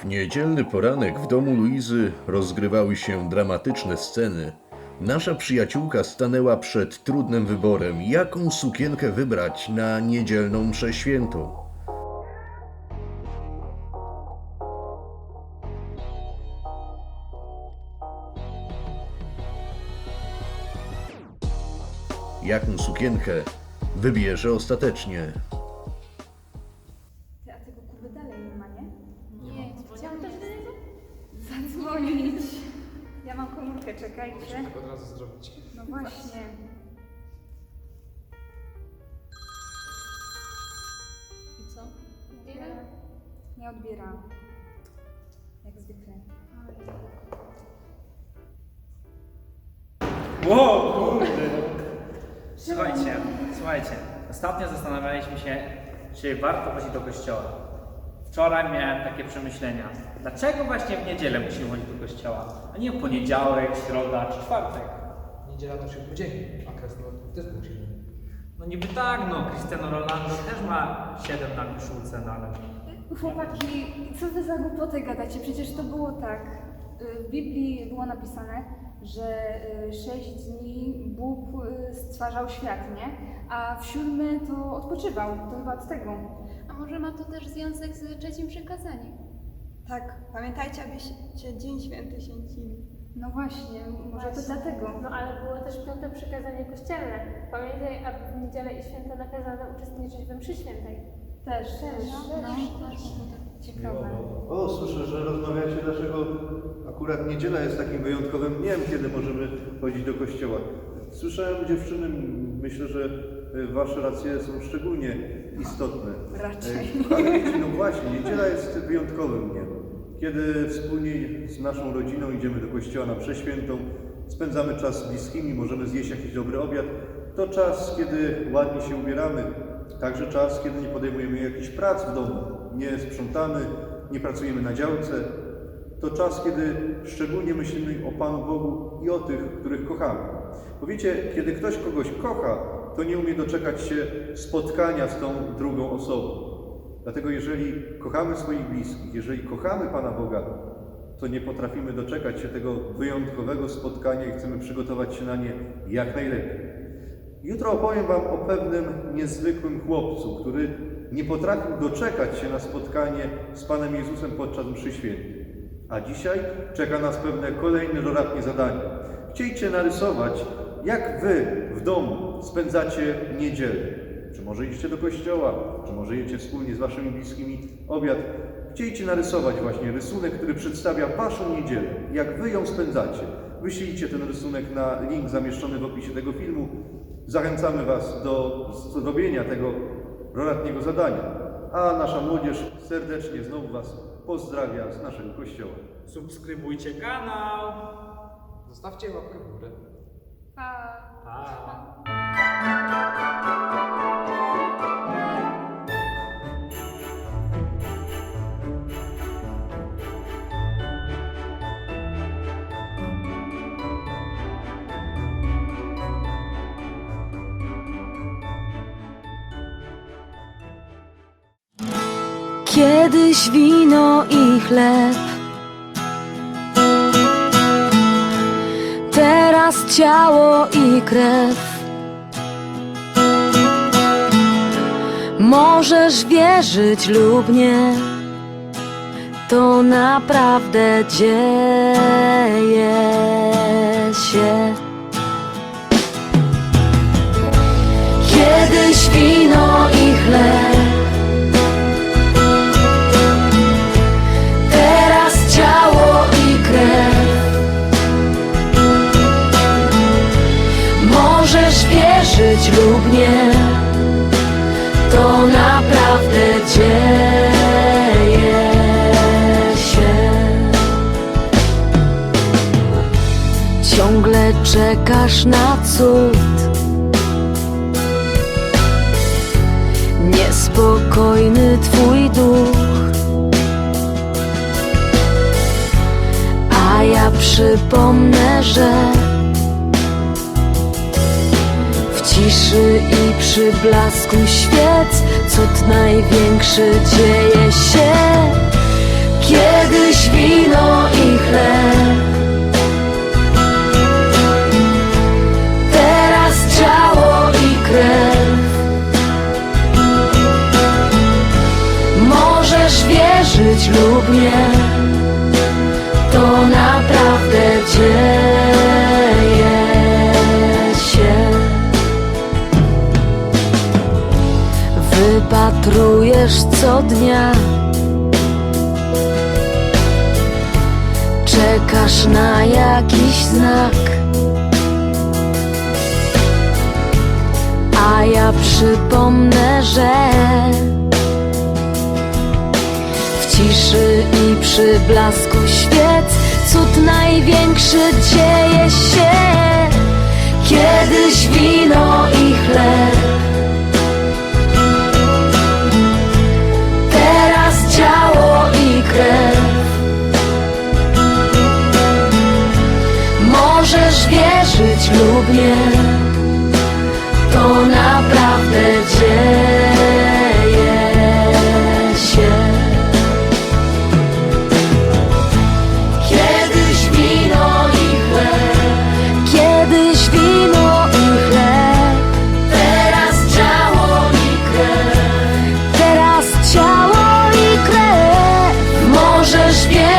W niedzielny poranek w domu Luizy rozgrywały się dramatyczne sceny. Nasza przyjaciółka stanęła przed trudnym wyborem, jaką sukienkę wybrać na niedzielną mszę świętą. Jaką sukienkę wybierze ostatecznie? Ja mam komórkę, czekajcie. Tak od razu zrobić. No właśnie. I co? Nie, nie odbierałam. Jak zwykle. Wow, kurde. Słuchajcie, słuchajcie. Ostatnio zastanawialiśmy się, czy warto chodzić do kościoła. Wczoraj miałem takie przemyślenia. Dlaczego właśnie w niedzielę musimy chodzić do kościoła, a nie w poniedziałek, środa czy czwartek? Niedziela to siódmy dzień, a krasnolud też siódmy. No niby tak, no, Cristiano Ronaldo też ma 7 na koszulce, no ale... Chłopaki, co wy za głupoty gadacie? Przecież to było tak. Y, W Biblii było napisane, że y, sześć dni Bóg y, stwarzał świat, nie? A w siódmy to odpoczywał. To chyba od tego. Może ma to też związek z trzecim przykazaniem? Tak, pamiętajcie, abyście Dzień Święty święcili. No właśnie, może to dlatego. No ale było też piąte przykazanie kościelne. Pamiętaj, aby w niedzielę i święta nakazano uczestniczyć we mszy świętej. Też, też. No, ciekawe. O, słyszę, że rozmawiacie, dlaczego akurat niedziela jest takim wyjątkowym dniem, kiedy możemy chodzić do kościoła. Słyszałem dziewczyny, myślę, że wasze racje są szczególnie istotne. Raczej. E, Ale no właśnie, niedziela jest wyjątkowym dniem. Kiedy wspólnie z naszą rodziną idziemy do kościoła na przeświętą, spędzamy czas z bliskimi, możemy zjeść jakiś dobry obiad, to czas, kiedy ładnie się ubieramy, także czas, kiedy nie podejmujemy jakichś prac w domu, nie sprzątamy, nie pracujemy na działce. To czas, kiedy szczególnie myślimy o Panu Bogu i o tych, których kochamy. Bo wiecie, kiedy ktoś kogoś kocha, to nie umie doczekać się spotkania z tą drugą osobą. Dlatego jeżeli kochamy swoich bliskich, jeżeli kochamy Pana Boga, to nie potrafimy doczekać się tego wyjątkowego spotkania i chcemy przygotować się na nie jak najlepiej. Jutro opowiem Wam o pewnym niezwykłym chłopcu, który nie potrafił doczekać się na spotkanie z Panem Jezusem podczas mszy świętej. A dzisiaj czeka nas pewne kolejne dodatnie zadanie. Chciejcie narysować, jak Wy w domu spędzacie niedzielę. Czy może idziecie do kościoła, czy może jecie wspólnie z Waszymi bliskimi obiad. Chciejcie narysować właśnie rysunek, który przedstawia Waszą niedzielę, jak Wy ją spędzacie. Wyślijcie ten rysunek na link zamieszczony w opisie tego filmu. Zachęcamy Was do zrobienia tego dodatniego zadania. A nasza młodzież serdecznie znowu Was pozdrawia z naszego kościoła. Subskrybujcie kanał! Zostawcie łapkę w górę. Pa. Pa! Kiedyś wino i chleb, ciało i krew. Możesz wierzyć lub nie, to naprawdę dzieje się. Lub nie To naprawdę dzieje się. Ciągle czekasz na cud. Niespokojny twój duch. A ja przypomnę, że ciszy i przy blasku świec cud największy dzieje się. Kiedyś wino dnia Czekasz na jakiś znak. A ja przypomnę, że w ciszy i przy blasku świec Cud największy dzieje się. Kiedyś wino i chleb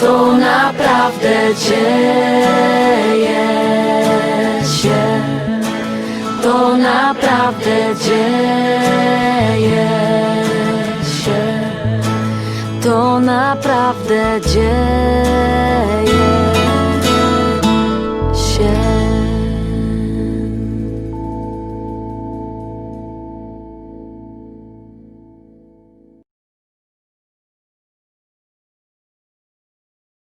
To naprawdę dzieje się. To naprawdę dzieje się. To naprawdę dzieje